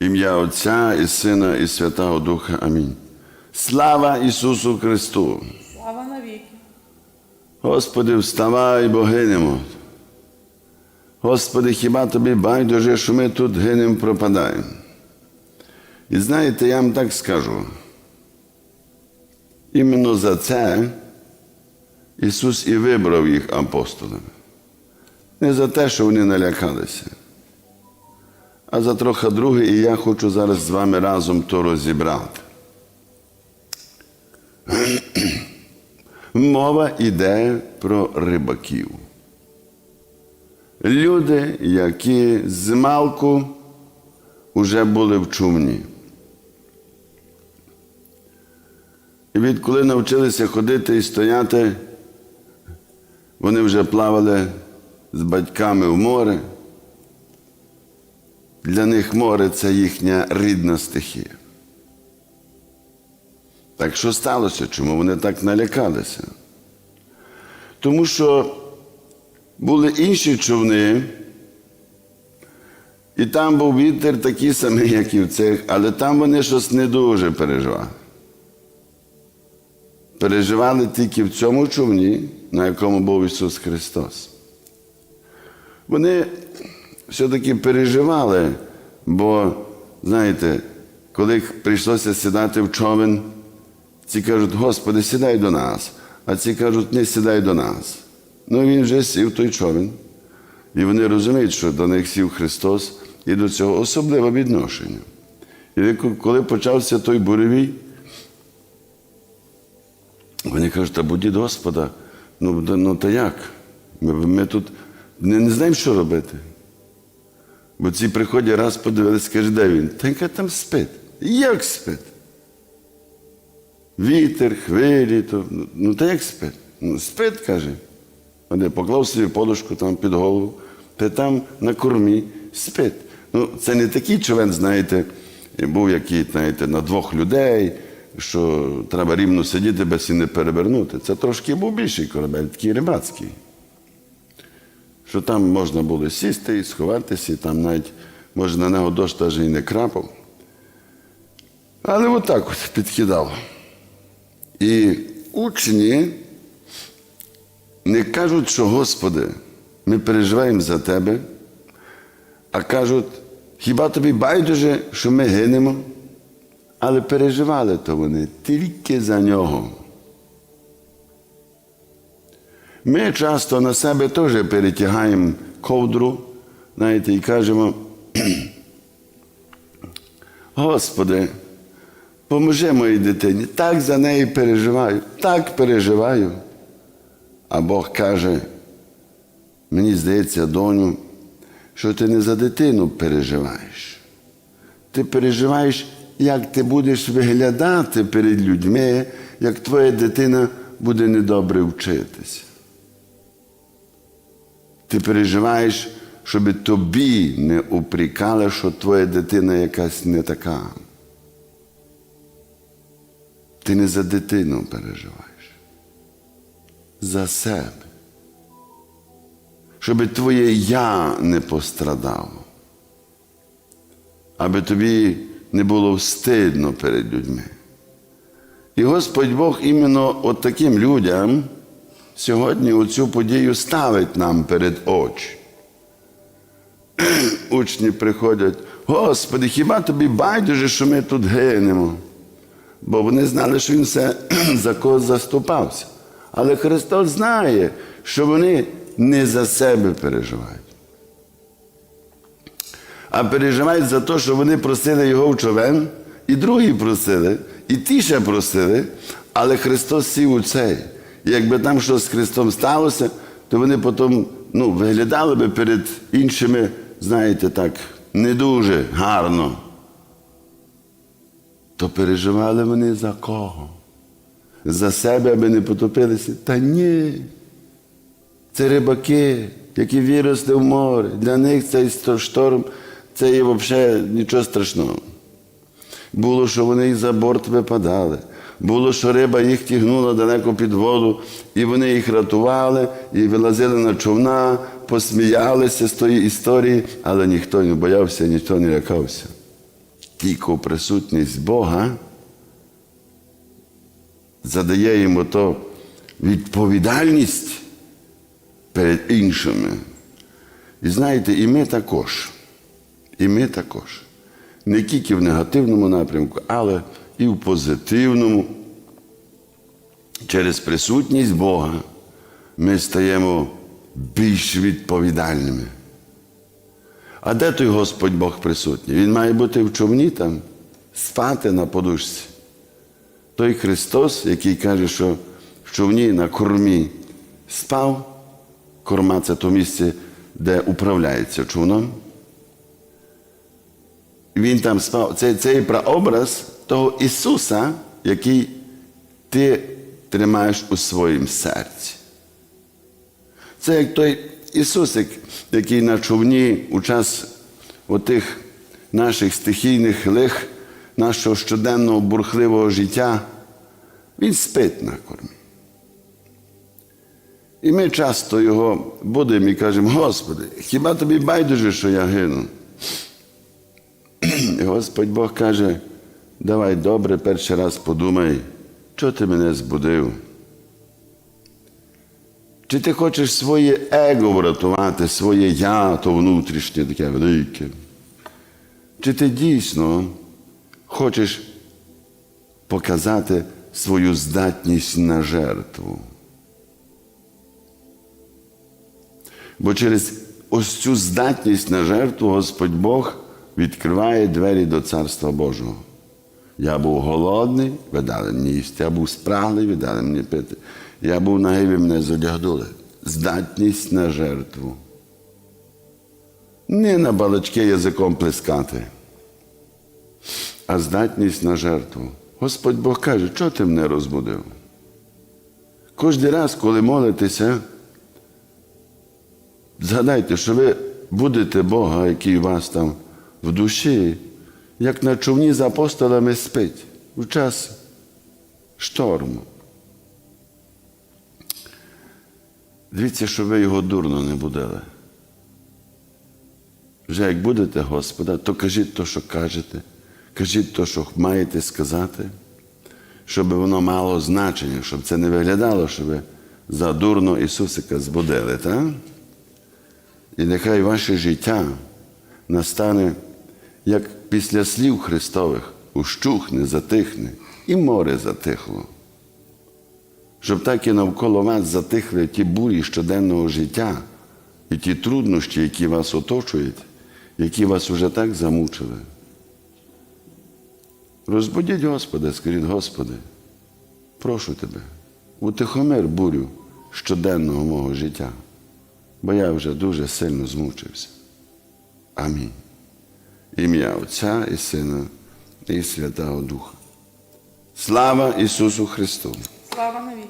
Ім'я Отця і Сина, і Святого Духа. Амінь. Слава Ісусу Христу! Слава навіки. Господи, вставай, бо гинемо. Господи, хіба тобі байдуже, що ми тут гинемо, пропадаємо? І знаєте, я вам так скажу. Іменно за це Ісус і вибрав їх апостолами. Не за те, що вони налякалися, а за трохи друге, і я хочу зараз з вами разом то розібрати. Мова йде про рибаків. Люди, які з малку вже були в чумні. І відколи навчилися ходити і стояти, вони вже плавали з батьками в море. Для них море це їхня рідна стихія. Так що сталося? Чому вони так налякалися? Тому що були інші човни, і там був вітер такий самий, як і в цих, але там вони щось не дуже переживали. Переживали тільки в цьому човні, на якому був Ісус Христос. Вони все-таки переживали, бо, знаєте, коли прийшлося сідати в човен, ці кажуть, Господи, сідай до нас, а ці кажуть, не сідай до нас. Ну він вже сів той човен. І вони розуміють, що до них сів Христос і до цього особливе відношення. І коли почався той буревій, вони кажуть, та будіть Господа, ну, ну та як? Ми, ми тут не, не знаємо, що робити. Бо ці приходять раз подивилися, каже, де він? Та там спить? Як спить? Вітер, хвилі, то, ну та як спить? Ну, спить, каже. Вони поклав собі подушку там під голову, та там на кормі спить. Ну, це не такий човен, знаєте, був який, знаєте, на двох людей, що треба рівно сидіти, без і не перевернути. Це трошки був більший корабель, такий рибацький. Що там можна було сісти і сховатися, і там навіть, може, на нього дощ навіть і не крапав. Але отак от підкидав. І учні не кажуть, що Господи, ми переживаємо за Тебе, а кажуть, хіба тобі байдуже, що ми гинемо? Але переживали то вони тільки за нього. Ми часто на себе теж перетягаємо ковдру, знаєте, і кажемо, Господи, поможи моїй дитині, так за неї переживаю, так переживаю. А Бог каже, мені здається, доню, що ти не за дитину переживаєш. Ти переживаєш, як ти будеш виглядати перед людьми, як твоя дитина буде недобре вчитися. Ти переживаєш, щоб тобі не упрікали, що твоя дитина якась не така. Ти не за дитину переживаєш за себе, щоб твоє я не пострадало, аби тобі не було встидно перед людьми. І Господь Бог іменно от таким людям сьогодні оцю подію ставить нам перед очі. Учні приходять, Господи, хіба тобі байдуже, що ми тут гинемо? Бо вони знали, що Він все за когось заступався. Але Христос знає, що вони не за себе переживають. А переживають за те, що вони просили його в човен, і другі просили, і ті ще просили, але Христос сів у цей. Якби там щось з Христом сталося, то вони потім ну, виглядали би перед іншими, знаєте, так, не дуже гарно. То переживали вони за кого? За себе, аби не потопилися? Та ні. Це рибаки, які виросли в море. Для них цей шторм це є взагалі нічого страшного. Було, що вони і за борт випадали. Було, що риба їх тягнула далеко під воду, і вони їх рятували, і вилазили на човна, посміялися з тої історії, але ніхто не боявся, ніхто не лякався. тільки присутність Бога задає йому то відповідальність перед іншими. І знаєте, і ми також. І ми також. Не тільки в негативному напрямку, але і в позитивному. Через присутність Бога ми стаємо більш відповідальними. А де той Господь Бог присутній? Він має бути в човні там, спати на подушці. Той Христос, який каже, що в човні на кормі спав, корма це то місце, де управляється човном. Він там спав. Це, це є прообраз того Ісуса, який ти тримаєш у своєму серці. Це як той Ісусик, який на човні у час отих наших стихійних лих, нашого щоденного бурхливого життя, він спить на кормі. І ми часто його будемо і кажемо, Господи, хіба тобі байдуже, що я гину? Господь Бог каже, давай добре, перший раз подумай, чого ти мене збудив? Чи ти хочеш своє его врятувати, своє я, то внутрішнє таке велике? Чи ти дійсно хочеш показати свою здатність на жертву? Бо через ось цю здатність на жертву Господь Бог відкриває двері до Царства Божого. Я був голодний, ви дали мені їсти, я був спраглий, ви дали мені пити. Я був нагий, ви мене задягнули. Здатність на жертву. Не на балачки язиком плескати, а здатність на жертву. Господь Бог каже, чого ти мене розбудив? Кожен раз, коли молитеся, згадайте, що ви будете Бога, який у вас там в душі, як на човні з апостолами спить у час шторму. Дивіться, щоб ви його дурно не будили. Вже як будете Господа, то кажіть то, що кажете, кажіть то, що маєте сказати, щоб воно мало значення, щоб це не виглядало, що ви задурно Ісусика збудили. Так? І нехай ваше життя настане, як після слів Христових, ущухне, затихне, і море затихло. Щоб так і навколо вас затихли ті бурі щоденного життя і ті труднощі, які вас оточують, які вас уже так замучили. Розбудіть Господа, скажіть, Господи, прошу тебе, утихомир бурю щоденного мого життя, бо я вже дуже сильно змучився. Амінь. Ім'я Отця і Сина і Святого Духа. Слава Ісусу Христу! Слава навіки.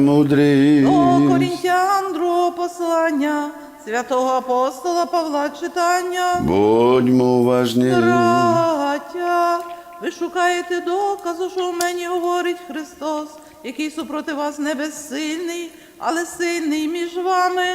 Мудрий. До Корінтян другого послання святого апостола Павла читання. Будьмо уважні. Браття, ви шукаєте доказу, що в мені говорить Христос, який супроти вас не безсильний, але сильний між вами.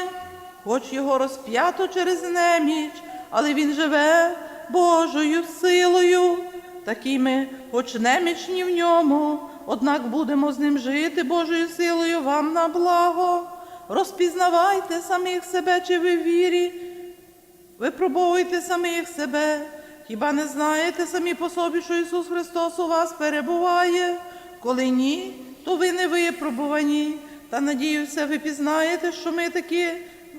Хоч його розп'ято через неміч, але він живе Божою силою. Такі ми, хоч немічні в ньому, однак будемо з ним жити Божою силою вам на благо. Розпізнавайте самих себе, чи ви вірі, Випробовуйте самих себе. Хіба не знаєте самі по собі, що Ісус Христос у вас перебуває? Коли ні, то ви не випробувані. Та надіюся, ви пізнаєте, що ми такі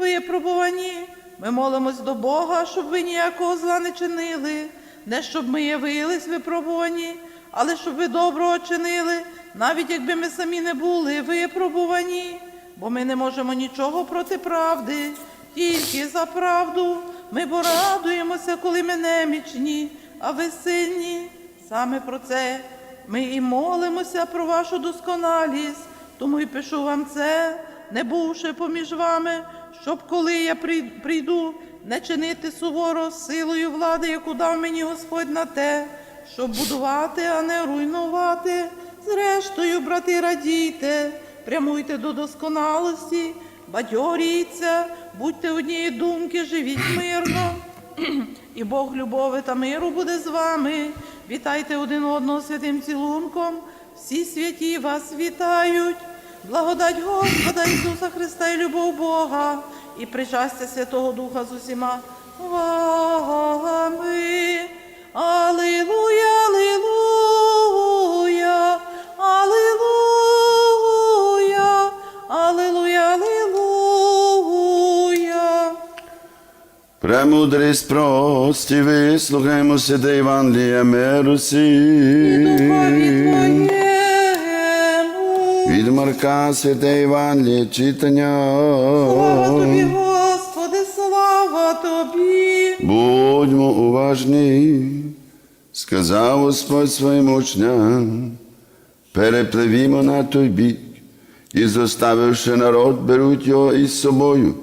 випробувані. Ми молимось до Бога, щоб ви ніякого зла не чинили, не щоб ми явились випробувані, але щоб ви доброго чинили, навіть якби ми самі не були випробувані, бо ми не можемо нічого проти правди, тільки за правду. Ми бо радуємося, коли ми немічні, а ви сильні. Саме про це ми і молимося про вашу досконалість, тому і пишу вам це, не бувши поміж вами, щоб коли я прийду, не чинити суворо силою влади, яку дав мені Господь на те, щоб будувати, а не руйнувати. Зрештою, брати, радійте, прямуйте до досконалості, бадьоріться, будьте однієї думки, живіть мирно. І Бог любові та миру буде з вами. Вітайте один одного святим цілунком. Всі святі вас вітають. Благодать Господа Ісуса Христа і любов Бога, і причастя Святого Духа з усіма вами. Алілуя, алілуя, алілуя, алілуя, алілуя. Премудрість прості, вислухаймо святе Євангеліє миру І духові всім. Від Марка святе Євангеліє читання. Слава тобі, Господи, слава тобі. Будьмо уважні, сказав Господь своїм учням, перепливімо на той бік, і зоставивши народ, беруть його із собою.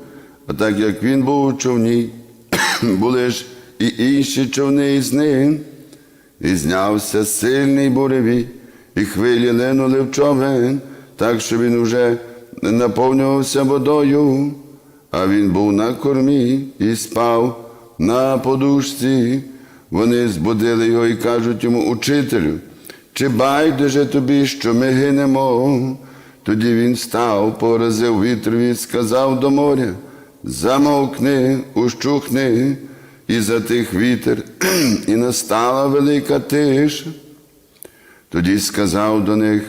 А так як він був у човні, були ж і інші човни із ним, і знявся сильний буревій, і хвилі линули в човен, так що він уже наповнювався водою, а він був на кормі і спав на подушці. Вони збудили його і кажуть йому, учителю, чи байдуже тобі, що ми гинемо? Тоді він став, поразив вітрові і сказав до моря, замовкни, ущухни, і затих вітер, і настала велика тиша. Тоді сказав до них,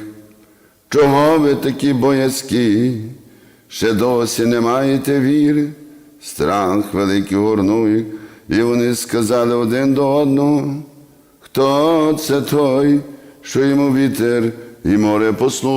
чого ви такі боязкі, ще досі не маєте віри, страх великий горнує, і вони сказали один до одного, хто це той, що йому вітер і море послушні.